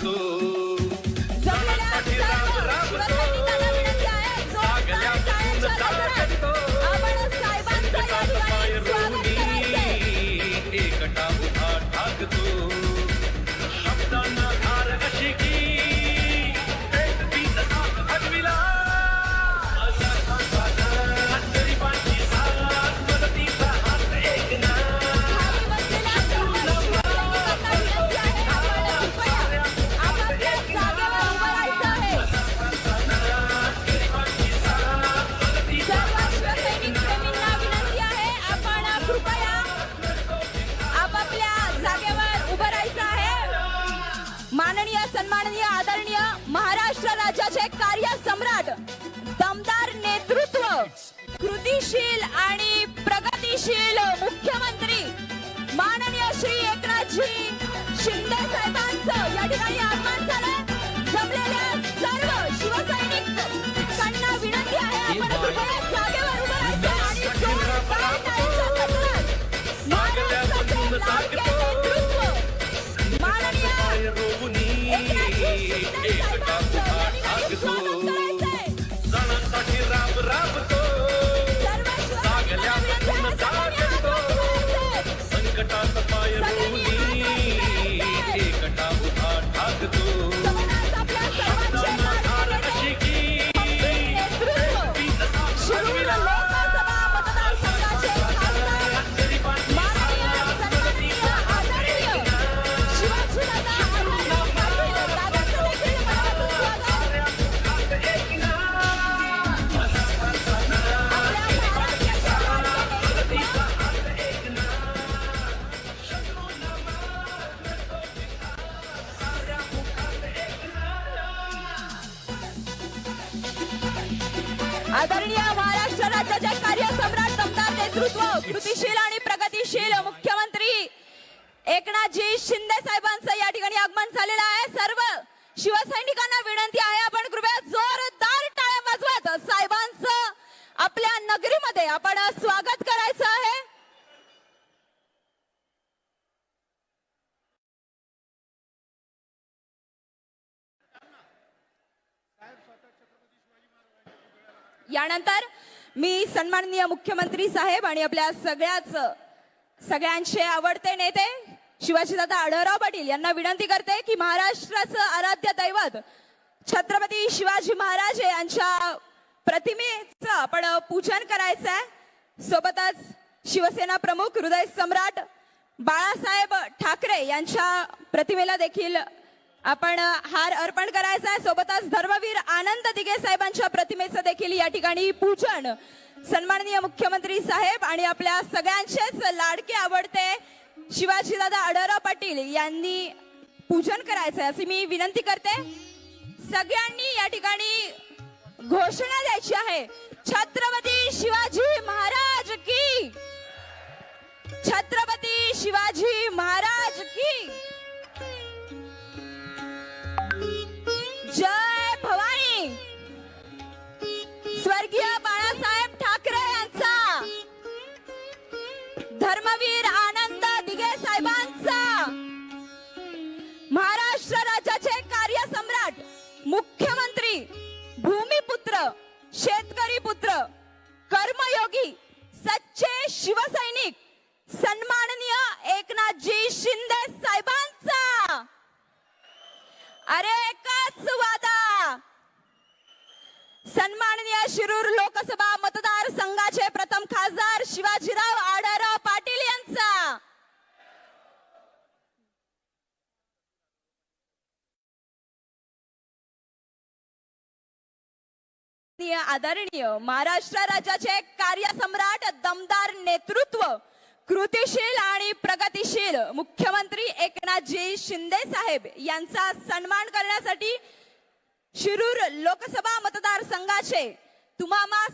to. सन्माननीय आदरणीय महाराष्ट्र राज्याचे कार्य सम्राट दमदार नेतृत्व कृतीशील आणि प्रगतीशील मुख्यमंत्री माननीय श्री एकनाथजी शिंदे साहेबांचं या ठिकाणी आगमन झालं. यानंतर मी सन्माननीय मुख्यमंत्री साहेब आणि आपल्या सगळ्याच सगळ्यांचे आवडते नेते शिवाजीदादा आढळराव पाटील यांना विनंती करते की महाराष्ट्राचं आराध्य दैवत छत्रपती शिवाजी महाराज यांच्या प्रतिमेचं आपण पूजन करायचं आहे सोबतच शिवसेना प्रमुख हृदय सम्राट बाळासाहेब ठाकरे यांच्या प्रतिमेला देखील आपण हार अर्पण करायचा आहे. सोबतच धर्मवीर आनंद दिगे साहेबांच्या प्रतिमेचं देखील या ठिकाणी पूजन सन्माननीय मुख्यमंत्री साहेब आणि आपल्या सगळ्यांचेच लाडके आवडते शिवाजीदादा अडरा पाटील यांनी पूजन करायचं आहे. अशी मी विनंती करते. सगळ्यांनी या ठिकाणी घोषणा द्यायची आहे. छत्रपती शिवाजी महाराज की छत्रपती शिवाजी महाराज शेतकरी पुत्र कर्मयोगी सच्चे शिवसैनिक सन्माननीय एकनाथजी शिंदे साहेबांचा. अरे एकच वादा. सन्माननीय शिरूर लोकसभा मतदार संघाचे प्रथम खासदार शिवाजीराव आढळराव पाटील यांचा. आदरणीय आदरणीय महाराष्ट्र राज्याचे कार्यसम्राट दमदार नेतृत्व कृतीशील आणि प्रगतीशील मुख्यमंत्री एकनाथजी शिंदे साहेब यांचा सन्मान करण्यासाठी शिरूर लोकसभा मतदारसंघाचे तुम्हाला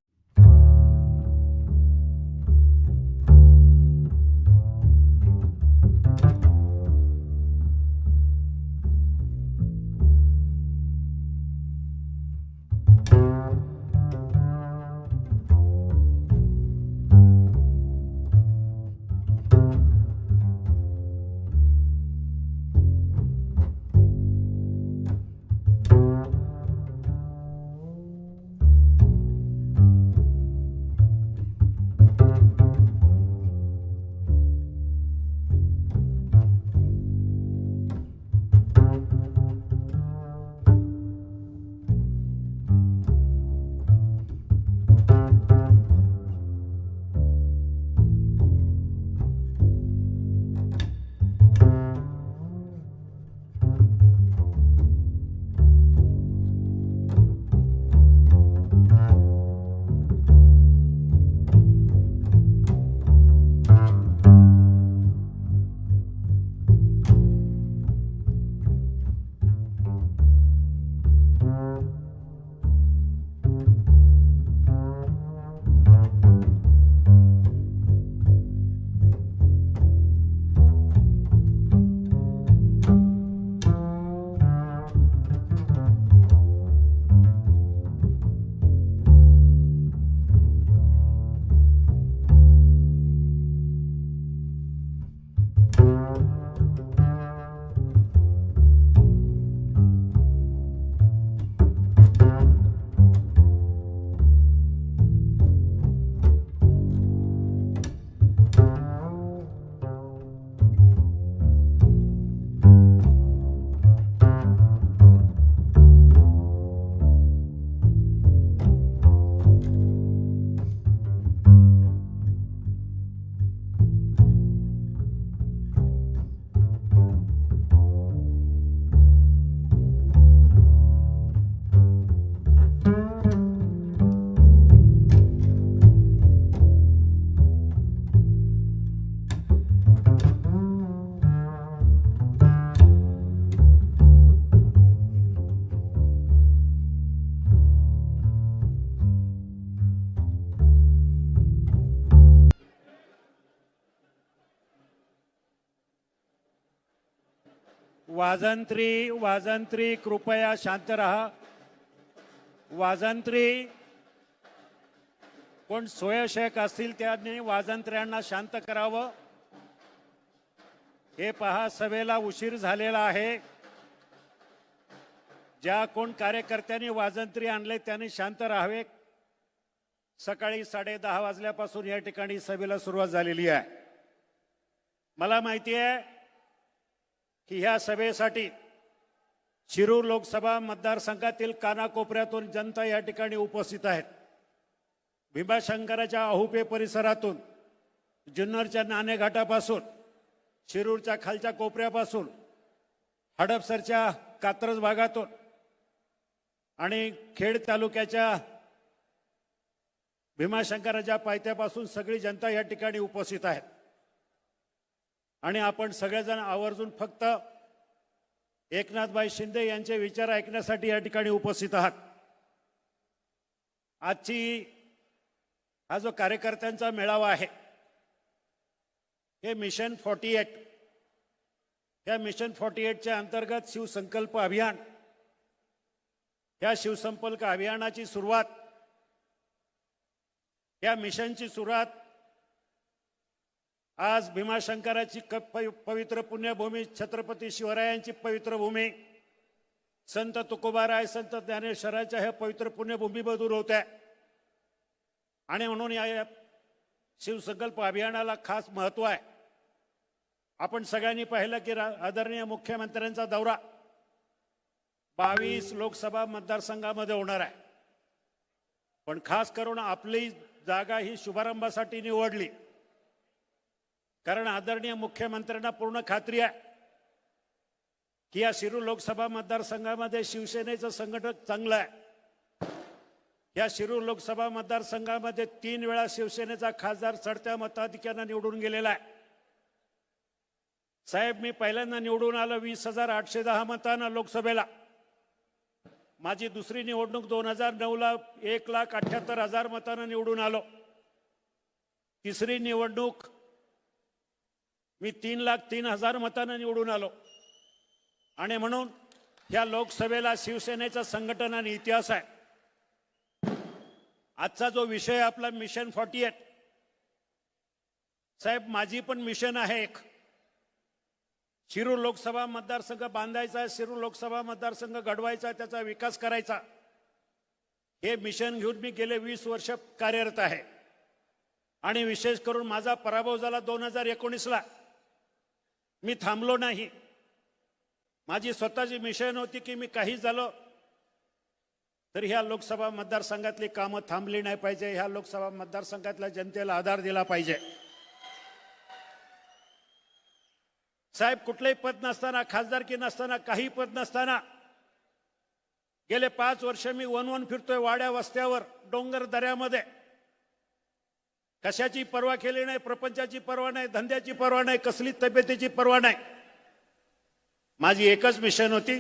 वाजंत्री वाजंत्री कृपया शांत रहा. वाजंत्री कोण स्वयंसेवक असतील त्यांनी वाजंत्र्यांना शांत करावं. हे पहा सभेला उशीर झालेला आहे. ज्या कोण कार्यकर्त्यांनी वाजंत्री आणले त्यांनी शांत राहावे. सकाळी साडे दहा वाजल्यापासून या ठिकाणी सभेला सुरुवात झालेली आहे. मला माहिती आहे की ह्या सभेसाठी शिरूर लोकसभा मतदारसंघातील कानाकोपऱ्यातून जनता या ठिकाणी उपस्थित आहेत. भीमाशंकराच्या आहुपे परिसरातून जुन्नरच्या नाणेघाटापासून शिरूरच्या खालच्या कोपऱ्यापासून हडपसरच्या कात्रज भागातून आणि खेड तालुक्याच्या भीमाशंकराच्या पायथ्यापासून सगळी जनता या ठिकाणी उपस्थित आहेत. आणि आपण सगळेजण आवर्जून फक्त एकनाथबाई शिंदे यांचे विचार ऐकण्यासाठी या ठिकाणी उपस्थित आहात. आजची हा जो कार्यकर्त्यांचा मेळावा आहे हे मिशन फॉर्टी एट या मिशन फॉर्टी एटच्या अंतर्गत शिवसंकल्प अभियान या शिवसंकल्प अभियानाची सुरुवात या मिशनची सुरुवात आज भीमाशंकराची क पवि- पवित्र पुण्यभूमी छत्रपती शिवरायांची पवित्र भूमी संत तुकोबाराय संत ज्ञानेश्वराच्या ह्या पवित्र पुण्यभूमीमधून होत्या. आणि म्हणून या शिवसंकल्प अभियानाला खास महत्त्व आहे. आपण सगळ्यांनी पाहिलं की रा- आदरणीय मुख्यमंत्र्यांचा दौरा बावीस लोकसभा मतदारसंघामध्ये होणार आहे. पण खास करून आपली जागा ही शुभारंभासाठी निवडली. कारण आदरणीय मुख्यमंत्र्यांना पूर्ण खात्री आहे की या शिरूर लोकसभा मतदारसंघामध्ये शिवसेनेचं संघटक चांगलं आहे. या शिरूर लोकसभा मतदारसंघामध्ये तीन वेळा शिवसेनेचा खासदार चढत्या मताधिक्यानं निवडून गेलेला आहे. साहेब मी पहिल्यांदा निवडून आलो वीस हजार आठशे दहा मतानं लोकसभेला. माझी दुसरी निवडणूक दोन हजार नऊला एक लाख अठ्याहत्तर हजार मतानं निवडून आलो. तिसरी निवडणूक मी तीन लाख तीन हजार मतानं निवडून आलो. आणि म्हणून या लोकसभेला शिवसेनेचा संघटन आणि इतिहास आहे. आजचा जो विषय आपला मिशन फॉर्टी एट. साहेब माझी पण मिशन आहे एक. शिरूर लोकसभा मतदारसंघ बांधायचा आहे शिरूर लोकसभा मतदारसंघ घडवायचा आहे त्याचा विकास करायचा. हे मिशन घेऊन मी गेले वीस वर्ष कार्यरत आहे. आणि विशेष करून माझा पराभव झाला दोन हजार एकोणीसला. मी थांबलो नाही. माझी स्वतःची मिशन होती की मी काही झालो तर ह्या लोकसभा मतदारसंघातली कामं थांबली नाही पाहिजे. ह्या लोकसभा मतदारसंघातल्या जनतेला आधार दिला पाहिजे. साहेब कुठलंही पद नसताना खासदारकी नसताना काही पद नसताना गेले पाच वर्ष मी वन वन फिरतोय वाड्या वस्त्यावर डोंगर दऱ्यामध्ये. कशाची पर्वा केली नाही प्रपंचाची पर्वा नाही धंद्याची पर्वा नाही कसली तब्येतीची पर्वा नाही. माझी एकच मिशन होती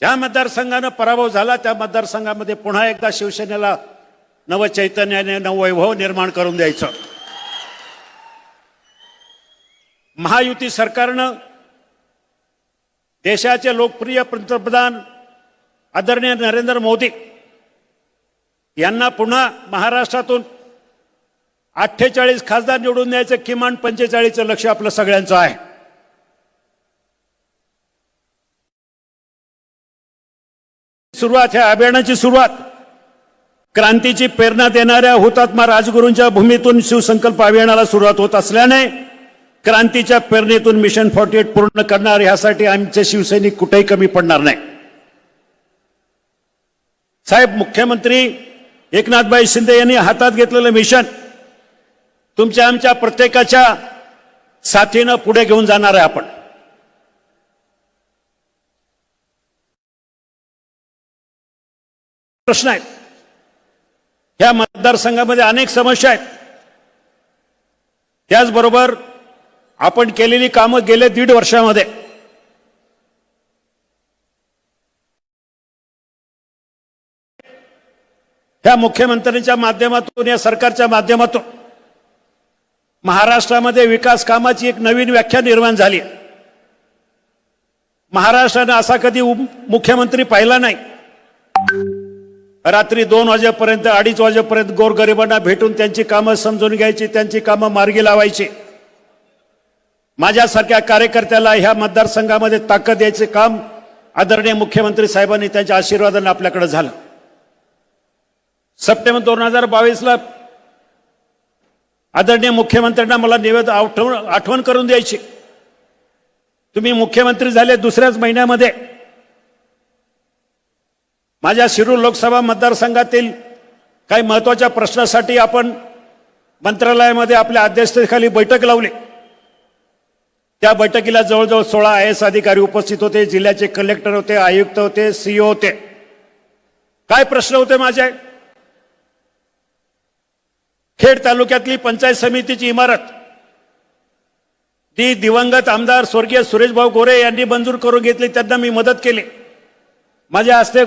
ज्या मतदारसंघानं पराभव झाला त्या मतदारसंघामध्ये पुन्हा एकदा शिवसेनेला नव चैतन्याने नववैभव निर्माण करून द्यायचं. महायुती सरकारनं देशाचे लोकप्रिय पंतप्रधान आदरणीय नरेंद्र मोदी यांना पुन्हा महाराष्ट्रातून अठ्ठेचाळीस खासदार निवडून द्यायचं किमान पंचेचाळीसचं लक्ष आपलं सगळ्यांचं आहे. सुरुवात ह्या अभियानाची सुरुवात. क्रांतीची प्रेरणा देणाऱ्या हुतात्मा राजगुरूंच्या भूमीतून शिवसंकल्प अभियानाला सुरुवात होत असल्याने क्रांतीच्या प्रेरणेतून मिशन फॉर्टी एट पूर्ण करणार यासाठी आमचे शिवसैनिक कुठेही कमी पडणार नाही. साहेब मुख्यमंत्री एकनाथबाई शिंदे यांनी हातात घेतलेलं मिशन तुमच्या आमच्या प्रत्येकाच्या साथीनं पुढे घेऊन जाणार आहे आपण. प्रश्न आहेत. ह्या मतदारसंघामध्ये अनेक समस्या आहेत. त्याचबरोबर आपण केलेली कामं गेले दीड वर्षामध्ये. ह्या मुख्यमंत्र्यांच्या माध्यमातून या सरकारच्या माध्यमातून महाराष्ट्रामध्ये विकास कामाची एक नवीन व्याख्या निर्माण झाली महाराष्ट्राने असा कधी मुख्यमंत्री पाहिला नाही. रात्री दोन वाजेपर्यंत अडीच वाजेपर्यंत गोरगरिबांना भेटून त्यांची कामं समजून घ्यायची त्यांची कामं मार्गी लावायची. माझ्यासारख्या कार्यकर्त्याला ह्या मतदारसंघामध्ये ताकद द्यायचे काम आदरणीय मुख्यमंत्री साहेबांनी त्यांच्या आशीर्वादाने आपल्याकडे झालं. सप्टेंबर दोन हजार बावीसला आदरणीय मुख्यमंत्र्यांना मला निवेदन आठवण आठवण करून द्यायची. तुम्ही मुख्यमंत्री झाले दुसऱ्याच महिन्यामध्ये. माझ्या शिरूर लोकसभा मतदारसंघातील काही महत्त्वाच्या प्रश्नासाठी आपण मंत्रालयामध्ये आपल्या अध्यक्षतेखाली बैठक लावली. त्या बैठकीला जवळजवळ सोळा आय एस अधिकारी उपस्थित होते जिल्ह्याचे कलेक्टर होते आयुक्त होते सीईओ होते. काय प्रश्न होते माझे? खेड तालुक्यातली पंचायत समितीची इमारत. ती दिवंगत आमदार स्वर्गीय सुरेशभाऊ गोरे यांनी मंजूर करून घेतली त्यांना मी मदत केली. माझ्या हस्ते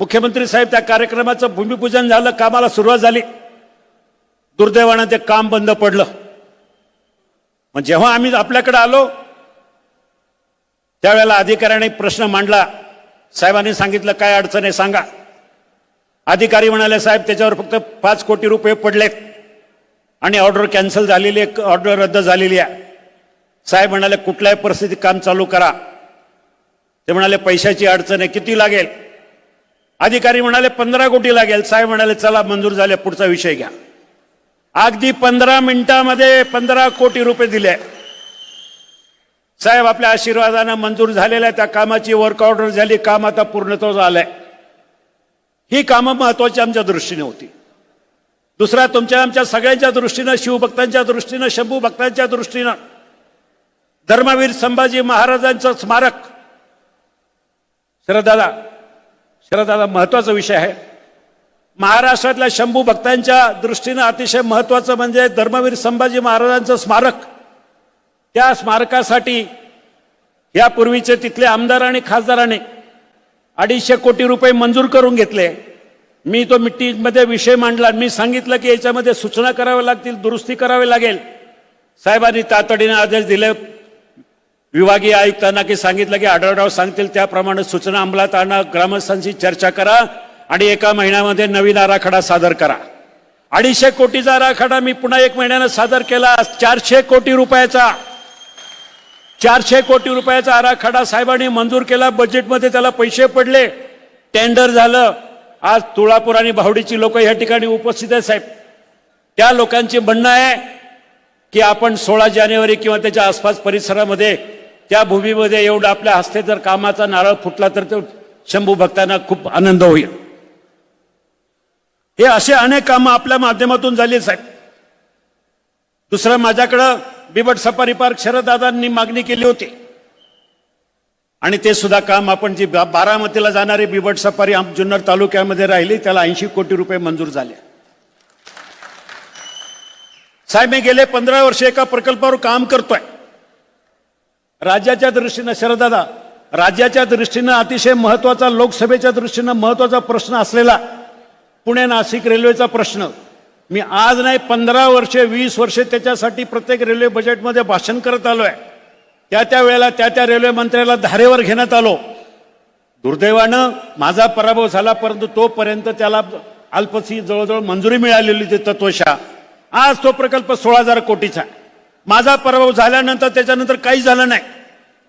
मुख्यमंत्री साहेब त्या कार्यक्रमाचं भूमिपूजन झालं कामाला सुरुवात झाली. दुर्दैवानं ते काम बंद पडलं. मग जेव्हा आम्ही आपल्याकडे आलो त्यावेळेला अधिकाऱ्याने प्रश्न मांडला. साहेबांनी सांगितलं काय अडचण आहे सांगा. अधिकारी म्हणाले साहेब त्याच्यावर फक्त पाच कोटी रुपये पडलेत आणि ऑर्डर कॅन्सल झालेली आहे ऑर्डर रद्द झालेली आहे. साहेब म्हणाले कुठल्याही परिस्थितीत काम चालू करा. ते म्हणाले पैशाची अडचण आहे किती लागेल? अधिकारी म्हणाले पंधरा कोटी लागेल. साहेब म्हणाले चला मंजूर झाले पुढचा विषय घ्या. अगदी पंधरा मिनिटामध्ये पंधरा कोटी रुपये दिले. साहेब आपल्या आशीर्वादानं मंजूर झालेल्या त्या कामाची वर्क ऑर्डर झाली काम आता पूर्णत्व झालंय. ही कामं महत्वाची आमच्या दृष्टीने होती. दुसरा तुमच्या आमच्या सगळ्यांच्या दृष्टीनं शिवभक्तांच्या दृष्टीनं शंभू भक्तांच्या दृष्टीनं धर्मवीर संभाजी महाराजांचं स्मारक. शरदादा शरदादा महत्त्वाचा विषय आहे. महाराष्ट्रातल्या शंभू भक्तांच्या दृष्टीनं अतिशय महत्वाचं म्हणजे धर्मवीर संभाजी महाराजांचं स्मारक. त्या स्मारकासाठी यापूर्वीचे तिथले आमदार आणि खासदारांनी अडीचशे कोटी रुपये मंजूर करून घेतले. मी तो मिट्टीमध्ये विषय मांडला. मी सांगितलं की याच्यामध्ये सूचना कराव्या लागतील दुरुस्ती करावी लागेल. साहेबांनी तातडीने आदेश दिले. विभागीय आयुक्तांना की सांगितलं की आढळराव सांगतील त्याप्रमाणे सूचना अंमलात आणा. ग्रामस्थांशी चर्चा करा आणि एका महिन्यामध्ये नवीन आराखडा सादर करा. अडीचशे कोटीचा आराखडा मी पुन्हा एक महिन्यानं सादर केला. चारशे कोटी रुपयाचा. चारशे कोटी रुपयाचा आराखडा साहेबांनी मंजूर केला. बजेटमध्ये त्याला पैसे पडले. टेंडर झालं. आज तुळापूर आणि भावडीची लोक या ठिकाणी उपस्थित आहेत साहेब. त्या लोकांची म्हणणं आहे की आपण सोळा जानेवारी किंवा त्याच्या आसपास परिसरामध्ये त्या भूमीमध्ये एवढं आपल्या हस्ते जर कामाचा नारळ फुटला तर तो शंभू भक्तांना खूप आनंद होईल. हे असे अनेक कामं आपल्या माध्यमातून झाली साहेब. दुसरं माझ्याकडं बिबट सफारी पार्क शरददादांनी मागणी केली होती. आणि ते सुद्धा काम आपण जी बारामतीला जाणारी बिबट सफारी आम- जुन्नर तालुक्यामध्ये राहिली त्याला ऐंशी कोटी रुपये मंजूर झाले. साहेब मी गेले पंधरा वर्ष एका प्रकल्पावर काम करतोय. राज्याच्या दृष्टीनं शरदादा राज्याच्या दृष्टीनं अतिशय महत्त्वाचा लोकसभेच्या दृष्टीनं महत्त्वाचा प्रश्न असलेला पुणे नाशिक रेल्वेचा प्रश्न मी आज नाही पंधरा वर्षे वीस वर्षे त्याच्यासाठी प्रत्येक रेल्वे बजेटमध्ये भाषण करत आलो आहे त्या त्या वेळेला त्या त्या रेल्वे मंत्र्याला धारेवर घेण्यात आलो. दुर्दैवानं माझा पराभव झाला परंतु तोपर्यंत त्याला अल्पसी जवळजवळ मंजुरी मिळालेली होती तत्वशा. आज तो प्रकल्प सोळा हजार कोटीचा माझा पराभव झाल्यानंतर त्याच्यानंतर काही झालं नाही.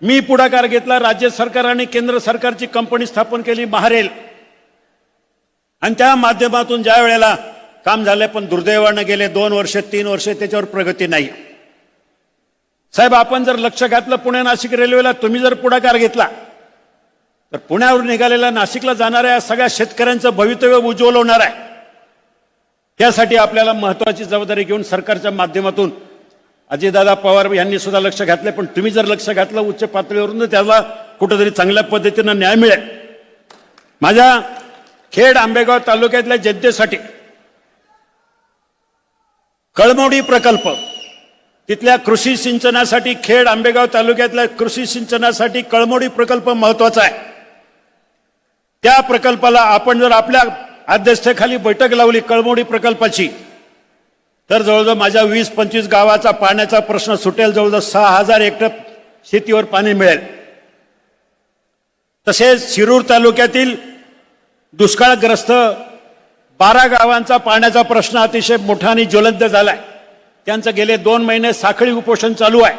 मी पुढाकार घेतला राज्य सरकार आणि केंद्र सरकारची कंपनी स्थापन केली महारेल. आणि त्या माध्यमातून ज्या वेळेला काम झालंय पण दुर्दैवानं गेले दोन वर्ष तीन वर्ष त्याच्यावर प्रगती नाही. साहेब आपण जर लक्ष घातलं पुणे नाशिक रेल्वेला तुम्ही जर पुढाकार घेतला तर पुण्यावरून निघालेल्या नाशिकला जाणाऱ्या सगळ्या शेतकऱ्यांचं भवितव्य उज्ज्वल होणार आहे. त्यासाठी आपल्याला महत्वाची जबाबदारी घेऊन सरकारच्या माध्यमातून अजितदादा पवार यांनी सुद्धा लक्ष घातले पण तुम्ही जर लक्ष घातलं उच्च पातळीवरून तर त्याला कुठंतरी चांगल्या पद्धतीनं न्याय मिळेल. माझ्या खेड आंबेगाव तालुक्यातल्या जनतेसाठी कळमोडी प्रकल्प. तिथल्या कृषी सिंचनासाठी खेड आंबेगाव तालुक्यातल्या कृषी सिंचनासाठी कळमोडी प्रकल्प महत्त्वाचा आहे. त्या प्रकल्पाला आपण जर आपल्या अध्यक्षतेखाली बैठक लावली कळमोडी प्रकल्पाची तर जवळजवळ माझ्या वीस पंचवीस गावाचा पाण्याचा प्रश्न सुटेल जवळजवळ सहा हजार हेक्टर शेतीवर पाणी मिळेल. तसेच शिरूर तालुक्यातील दुष्काळग्रस्त बारा गावांचा पाण्याचा प्रश्न अतिशय मोठा आणि ज्वलंत आहे त्यांचं गेले दोन महिने साखळी उपोषण चालू आहे.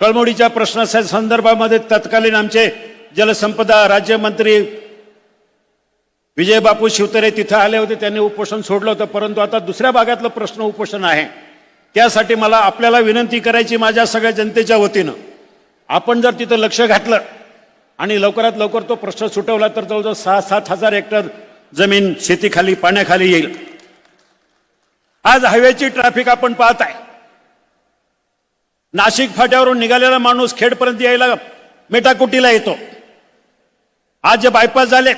कळमोडीच्या प्रश्नाच्या संदर्भामध्ये तत्कालीन आमचे जलसंपदा राज्यमंत्री विजयबापू शिवतरे तिथं आले होते त्यांनी उपोषण सोडलं होतं परंतु आता दुसऱ्या भागातलं प्रश्न उपोषण आहे. त्यासाठी मला आपल्याला विनंती करायची माझ्या सगळ्या जनतेच्या वतीनं. आपण जर तिथं लक्ष घातलं आणि लवकरात लवकर तो प्रश्न सुटवला तर जवळजवळ सहा सात हजार हेक्टर जमीन शेतीखाली पाण्याखाली येईल. आज हायवेची ट्रॅफिक आपण पाहत आहे नाशिक फाट्यावरून निघालेला माणूस खेडपर्यंत यायला मेटाकुटीला येतो. आज जे बायपास झाले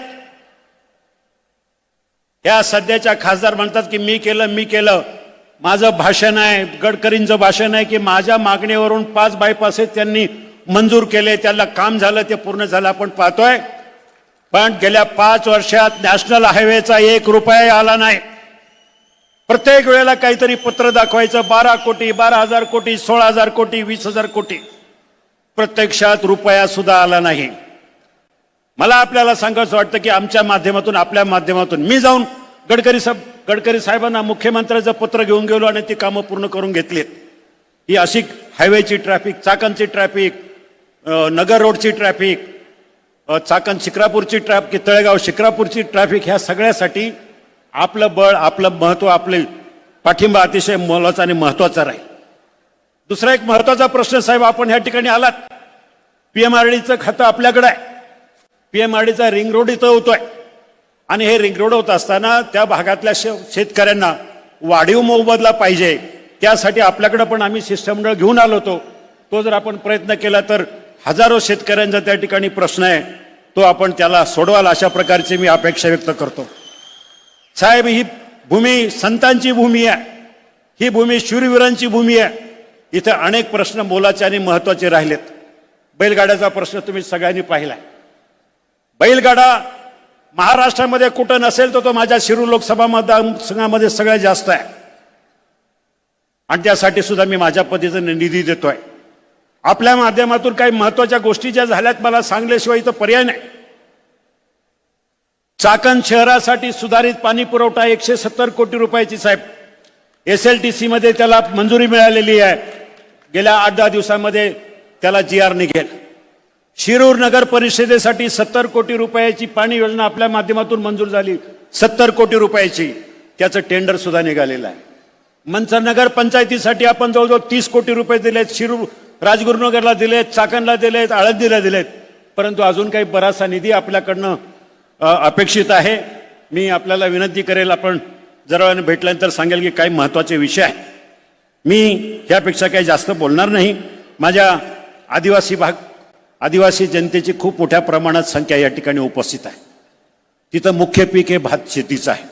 या सध्याच्या खासदार म्हणतात की मी केलं मी केलं. माझं भाषण आहे गडकरींचं भाषण आहे की माझ्या मागणीवरून पाच बायपासेस त्यांनी मंजूर केले त्याला काम झालं ते पूर्ण झालं. आपण पाहतोय. पण गेल्या पाच वर्षात नॅशनल हायवेचा एक रुपया आला नाही. प्रत्येक वेळेला काहीतरी पत्र दाखवायचं बारा कोटी बारा हजार कोटी सोळा हजार कोटी वीस हजार कोटी. प्रत्यक्षात रुपया सुद्धा आला नाही. मला आपल्याला सांगायचं वाटतं की आमच्या माध्यमातून आपल्या माध्यमातून मी जाऊन गडकरी साहेब गडकरी साहेबांना मुख्यमंत्र्याचं पत्र घेऊन गेलो आणि ती कामं पूर्ण करून घेतलीत. ही अशी हायवेची ट्रॅफिक चाकणची ट्रॅफिक नगर रोडची ट्रॅफिक चाकण शिक्रापूरची ट्रॅफिक तळेगाव शिक्रापूरची ट्रॅफिक ह्या सगळ्यासाठी आपलं बळ आपलं महत्त्व आपले पाठिंबा अतिशय मोलाचा आणि महत्त्वाचा राहील. दुसरा एक महत्त्वाचा प्रश्न साहेब आपण ह्या ठिकाणी आलात. पीएमआरडीचं खातं आपल्याकडं आहे. पीएमआरडीचा रिंग रोड इथं होतोय. आणि हे रिंग रोड होत असताना त्या भागातल्या शे- शेतकऱ्यांना वाढीव मोबदला पाहिजे. त्यासाठी आपल्याकडं पण आम्ही शिष्टमंडळ घेऊन आलो होतो. तो जर आपण प्रयत्न केला तर हजारो शेतकऱ्यांचा त्या ठिकाणी प्रश्न आहे. तो आपण त्याला सोडवाल अशा प्रकारची मी अपेक्षा व्यक्त करतो. साहेब ही भूमी संतांची भूमी आहे. ही भूमी शूरवीरांची भूमी आहे. इथं अनेक प्रश्न मोलाचे आणि महत्त्वाचे राहिलेत. बैलगाड्याचा प्रश्न तुम्ही सगळ्यांनी पाहिला बैलगाडा महाराष्ट्रामध्ये कुठं नसेल तर तो माझ्या शिरूर लोकसभा मतदारसंघामध्ये सगळ्यात जास्त आहे. आणि त्यासाठी सुद्धा मी माझ्या पद्धतीने निधी देतोय. आपल्या माध्यमातून काही महत्त्वाच्या गोष्टी ज्या झाल्यात मला सांगल्याशिवाय इथं पर्याय नाही. चाकण शहरासाठी सुधारित पाणी पुरवठा एकशे सत्तर कोटी रुपयाची साहेब. एस एल टी सीमध्ये त्याला मंजुरी मिळालेली आहे. गेल्या आठ दहा दिवसामध्ये त्याला जी आर निघेल. शिरूर नगर परिषदेसाठी सत्तर कोटी रुपयाची पाणी योजना आपल्या माध्यमातून मंजूर झाली. सत्तर कोटी रुपयाची. त्याचं टेंडर सुद्धा निघालेलं आहे. मंचर नगर पंचायतीसाठी आपण जवळजवळ तीस कोटी रुपये दिलेत. शिरूर राजगुरुनगरला दिलेत चाकणला दिलेत आळंदीला दिलेत. परंतु अजून काही बराचसा निधी आपल्याकडनं अपेक्षित आहे. मी आपल्याला विनंती करेल आपण जरा वेळाने भेटल्यानंतर सांगेल की काही महत्त्वाचे विषय आहे मी ह्यापेक्षा काही जास्त बोलणार नाही. माझ्या आदिवासी भाग आदिवासी जनतेची खूप मोठ्या प्रमाणात संख्या या ठिकाणी उपस्थित आहे. तिथं मुख्य पीक हे भात शेतीचं आहे.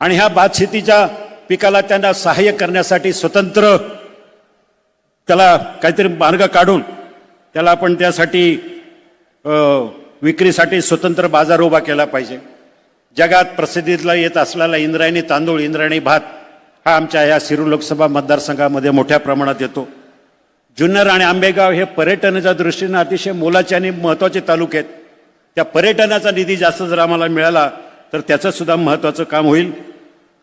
आणि ह्या भात शेतीच्या पिकाला त्यांना सहाय्य करण्यासाठी स्वतंत्र त्याला काहीतरी मार्ग काढून त्याला आपण त्यासाठी विक्रीसाठी स्वतंत्र बाजार उभा केला पाहिजे. जगात प्रसिद्धीला येत असलेला इंद्रायणी तांदूळ इंद्रायणी भात हा आमच्या या सिरू लोकसभा मतदारसंघामध्ये मोठ्या प्रमाणात येतो. जुन्नर आणि आंबेगाव हे पर्यटनाच्या दृष्टीनं अतिशय मोलाचे आणि महत्त्वाचे तालुके आहेत. त्या पर्यटनाचा निधी जास्त जर आम्हाला मिळाला तर त्याचंसुद्धा महत्त्वाचं काम होईल.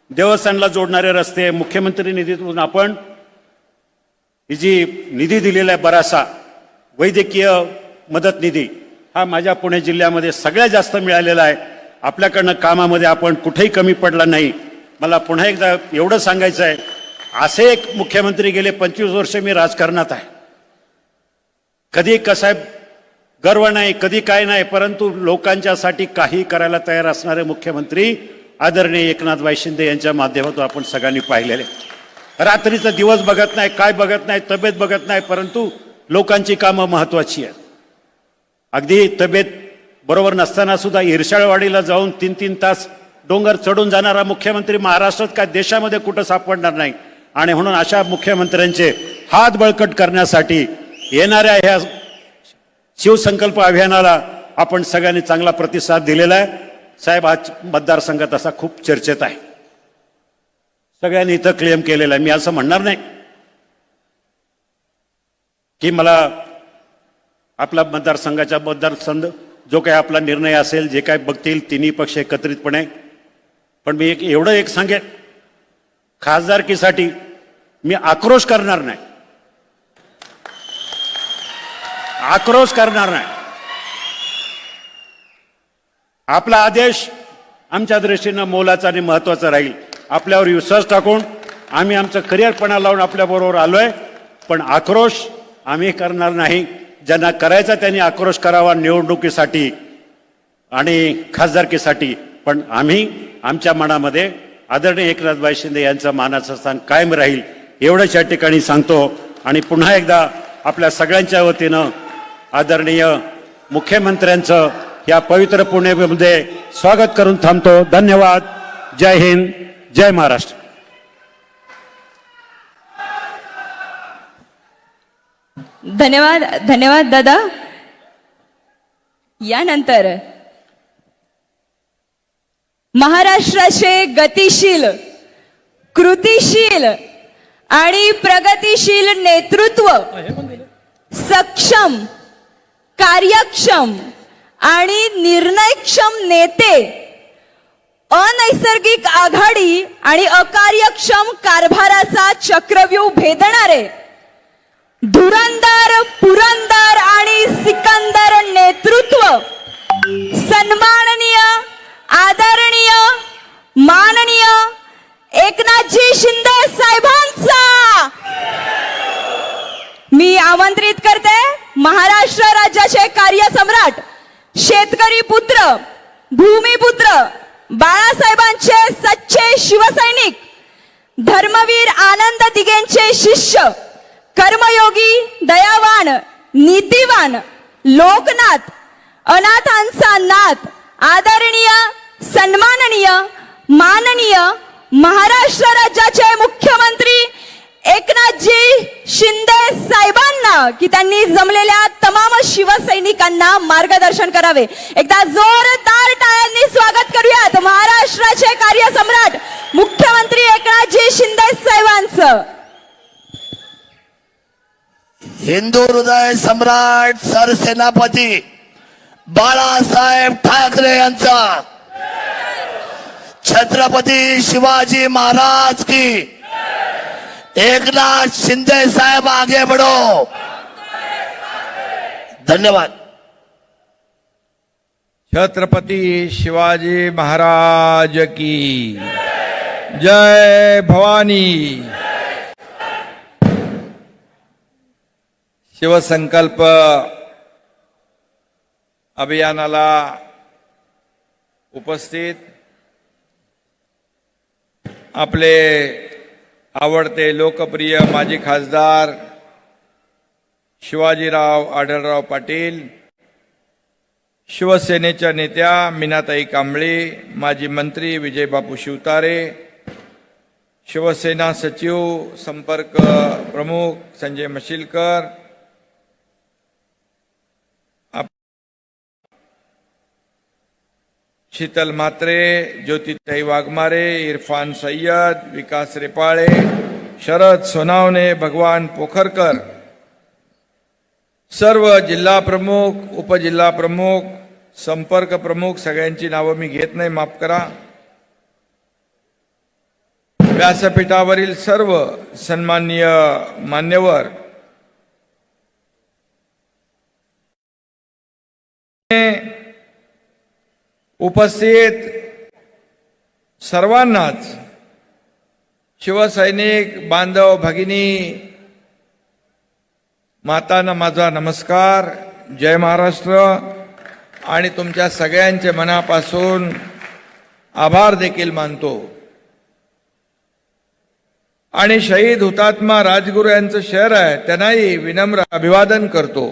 देवस्थानला जोडणारे रस्ते मुख्यमंत्री निधीतून आपण ही जी निधी दिलेला आहे बरासा वैद्यकीय मदत निधी हा माझ्या पुणे जिल्ह्यामध्ये सगळ्यात जास्त मिळालेला आहे. आपल्याकडनं कामामध्ये आपण कुठेही कमी पडला नाही. मला पुन्हा एकदा एवढं सांगायचं आहे असे एक मुख्यमंत्री गेले पंचवीस वर्ष मी राजकारणात आहे. कधी कसाहेब गर्व नाही कधी काय नाही परंतु लोकांच्यासाठी काही करायला तयार असणारे मुख्यमंत्री आदरणीय एकनाथबाई शिंदे यांच्या माध्यमातून आपण सगळ्यांनी पाहिलेले. रात्रीचा दिवस बघत नाही काय बघत नाही तब्येत बघत नाही परंतु लोकांची कामं महत्वाची आहेत. अगदी तब्येत बरोबर नसताना सुद्धा इरशाळवाडीला जाऊन तीन तीन तास डोंगर चढून जाणारा मुख्यमंत्री महाराष्ट्रात काय देशामध्ये कुठं सापडणार नाही. आणि म्हणून अशा मुख्यमंत्र्यांचे हात बळकट करण्यासाठी येणाऱ्या ह्या शिवसंकल्प अभियानाला आपण सगळ्यांनी चांगला प्रतिसाद दिलेला आहे. साहेब हा मतदारसंघात असा खूप चर्चेत आहे. सगळ्यांनी इथं क्लेम केलेला आहे. मी असं म्हणणार नाही की मला आपला मतदारसंघाच्या मतदारसंघ जो काही आपला निर्णय असेल जे काय बघतील तिन्ही पक्ष एकत्रितपणे. पण मी एक एवढं एक सांगेन खासदारकीसाठी मी आक्रोश करणार नाही. आक्रोश करणार नाही. आपला आदेश आमच्या दृष्टीनं मोलाचा आणि महत्त्वाचा राहील. आपल्यावर विश्वास टाकून आम्ही आमचं करिअरपणा लावून आपल्याबरोबर आलो आहे पण आक्रोश आम्ही करणार नाही. ज्यांना करायचा त्यांनी आक्रोश करावा निवडणुकीसाठी आणि खासदारकीसाठी. पण आम्ही आमच्या मनामध्ये आदरणीय एकनाथबाई शिंदे यांचं मानाचं स्थान कायम राहील एवढंच या ठिकाणी सांगतो. आणि पुन्हा एकदा आपल्या सगळ्यांच्या वतीनं आदरणीय मुख्यमंत्र्यांचं या पवित्र पुण्यामध्ये स्वागत करून थांबतो. धन्यवाद. जय हिंद. जय महाराष्ट्र. धन्यवाद धन्यवाद दादा. यानंतर महाराष्ट्राचे गतिशील कृतिशील आणि प्रगतिशील नेतृत्व सक्षम कार्यक्षम आणि निर्णयक्षम नेते अनैसर्गिक आघाडी आणि अकार्यक्षम कारभाराचा चक्रव्यूह भेदणारे धुरंदार पुरंदर करावे. एकदा जोरदार टाळ्यांनी स्वागत करूयात. महाराष्ट्राचे कार्यसम्राट मुख्यमंत्री एकनाथजी शिंदे साहेबांचं. हिंदू हृदय सम्राट सरसेनापती बाळासाहेब ठाकरे यांचा. छत्रपती शिवाजी महाराज की. एकनाथ शिंदे साहेब आगे बढ़ो. धन्यवाद. छत्रपती शिवाजी महाराज की। जय भवानी। शिवसंकल्प अभियानाला उपस्थित आपले आवडते लोकप्रिय माजी खासदार शिवाजीराव आढळराव पाटील शिवसेनेच्या नेत्या मीनाताई कांबळे माजी मंत्री विजयबापू शिवतारे शिवसेना सचिव संपर्क प्रमुख संजय मशिलकर आप- शीतल म्हात्रे ज्योतिताई वाघमारे इरफान सय्यद विकास रेपाळे शरद सोनावणे भगवान पोखरकर सर्व जिल्हा प्रमुख उपजिल्हा प्रमुख संपर्क प्रमुख सगळ्यांची नावं मी घेत नाही माफ करा. व्यासपीठावरील सर्व सन्माननीय मान्यवर. उपस्थित सर्वांनाच शिवसैनिक बांधव भगिनी मातांना माझा नमस्कार. जय महाराष्ट्र. आणि तुमच्या सगळ्यांचे मनापासून आभार देखील मानतो. आणि शहीद हुतात्मा राजगुरू यांचं शहर आहे त्यांनाही विनम्र अभिवादन करतो.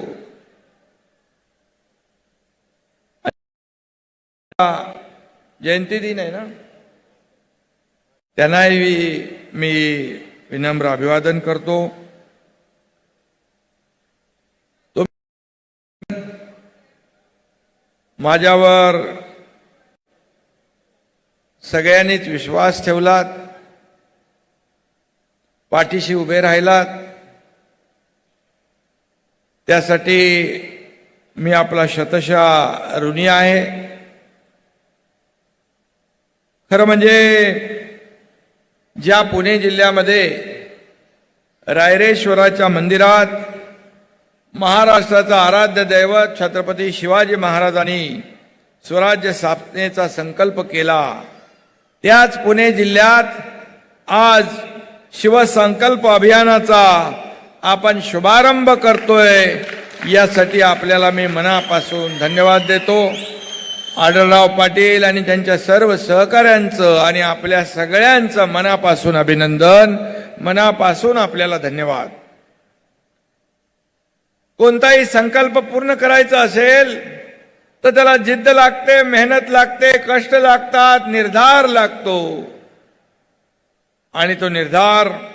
जयंती दिन आहे ना? त्यांनाही मी विनम्र अभिवादन करतो. माझ्यावर सगळ्यांनीच विश्वास ठेवलात पाठीशी उभे राहिलात. त्यासाठी मी आपला शतशा ऋणी आहे. खरं म्हणजे ज्या पुणे जिल्ह्यामध्ये रायरेश्वराच्या मंदिरात महाराष्ट्राचा आराध्य दैवत छत्रपती शिवाजी महाराजांनी स्वराज्य स्थापनेचा संकल्प केला. त्याच पुणे जिल्ह्यात आज शिवसंकल्प अभियानाचा आपण शुभारंभ करतोय यासाठी आपल्याला मी मनापासून धन्यवाद देतो. आढळराव पाटील आणि त्यांच्या सर्व सहकाऱ्यांचं आणि आपल्या सगळ्यांचं मनापासून अभिनंदन. मनापासून आपल्याला धन्यवाद. कोणताही संकल्प पूर्ण करायचा असेल तर त्याला जिद्द लागते मेहनत लागते कष्ट लागतात निर्धार लागतो. आणि तो निर्धार